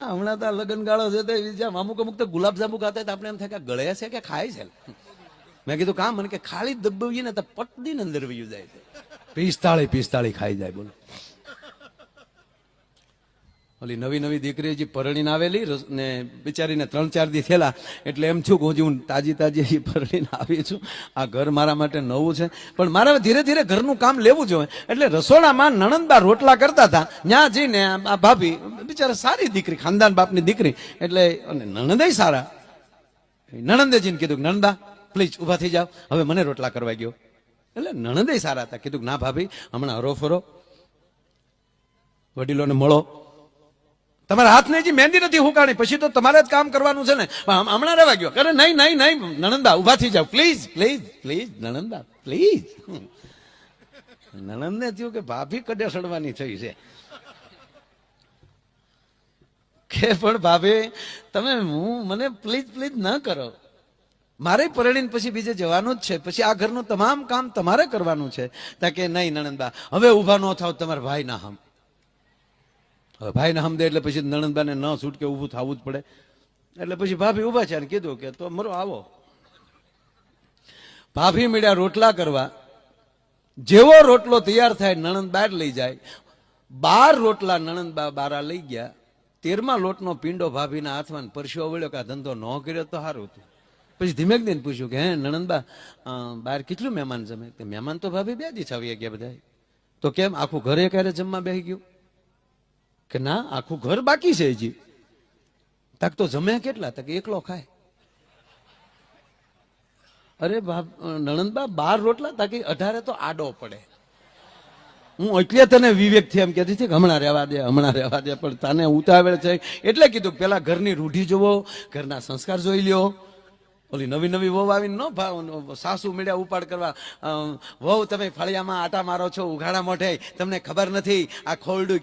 હમણાં તો લગ્ન ગાળો છે તો એ અમુક અમુક તો ગુલાબજાંબુ ખાતા તો આપણે એમ થાય કે ગળે છે કે ખાય છે? મેં કીધું કામ મને કે ખાલી દબાવીએ ને તો ને અંદર વયું જાય છે. પિસ્તાળી પિસ્તાળી ખાઈ જાય, બોલો. ઓલી નવી નવી દીકરી જે પરણીને આવેલી ને બિચારીને ત્રણ ચાર દી થયેલા, એટલે એમ છું કે હું તાજી તાજી પરણીને આવી છું. આ ઘર મારા માટે નવું છે. પણ મારે ધીરે ધીરે ઘરનું કામ લેવું જોઈએ. એટલે રસોડામાં નણંદબા રોટલા કરતા હતા. ત્યાં જઈને આ ભાભી, બિચારા સારી દીકરી, ખાનદાન બાપની દીકરી. એટલે અને નણંદય સારા. નણંદે જઈને કીધું નણંદા પ્લીઝ ઊભા થઈ જાઓ. હવે મને રોટલા કરવા ગયો. એટલે નણંદે સારા હતા. કીધું ના ભાભી, હમણાં હરો ફરો વડીલોને મળો. તમારા હાથને જે મહેંદી નથી હુકાણી, પછી તો તમારે જ કામ કરવાનું છે ને. હમણાં રહેવા ગયો અરે નહીં નહીં નહીં, નણંદા ઊભા થઈ જાઓ. પ્લીઝ પ્લીઝ પ્લીઝ નણંદા પ્લીઝ નણંદને થયું કે ભાભી કડે સડવાની થઈ છે. કે પણ ભાભી, તમે હું, મને પ્લીઝ પ્લીઝ ન કરો. મારે પરણીને પછી બીજે જવાનું જ છે. પછી આ ઘરનું તમામ કામ તમારે કરવાનું છે. તા કે નહીં, નણંદા, હવે ઊભા ન થાવ, તમારા ભાઈ ના હમ. હવે ભાઈને હમદે એટલે પછી નણંદબાને ન છૂટકે ઊભું થવું જ પડે. એટલે પછી ભાભી ઊભા છે અને કીધું કે તો મરો, આવો. ભાભી મળ્યા રોટલા કરવા. જેવો રોટલો તૈયાર થાય નણંદ બહાર લઈ જાય. બાર રોટલા નણંદ બારા લઈ ગયા. તેરમા લોટનો પીંડો ભાભીના હાથમાં પરસ્યો વળ્યો કે આ ધંધો ન કર્યો તો સારું હતું. પછી ધીમેક દઈને પૂછ્યું કે, હે, નણંદબા બહાર કેટલું મહેમાન જમે? તે મહેમાન તો ભાભી બે દી આવી ગયા બધા તો કેમ? આખું ઘરે ક્યારે જમવા બેસી ગયું? કે ના, આખું ઘર બાકી છે હજી. તક તો જમ્યા કેટલા? તક એકલો ખાય. અરે બાપ, નણંદબા, બાર રોટલા, તાકી અઢારે તો આડો પડે. હું એટલે તને વિવેકથી એમ કહેતી હતી કે હમણાં રહેવા દે, હમણાં રહેવા દે, પણ તને ઉતાવળ છે. એટલે કીધું પેલા ઘરની રૂઢી જોવો ઘરના સંસ્કાર જોઈ લ્યો. ઓલી નવી નવી વહુ આવીને ન ભાવ સાસુ મેળ્યા ઉપાડ કરવા વહુ તમે ફળિયામાં આટા મારો છો, ઉઘાડા મોઢે, તમને ખબર નથી, આ ખોરડું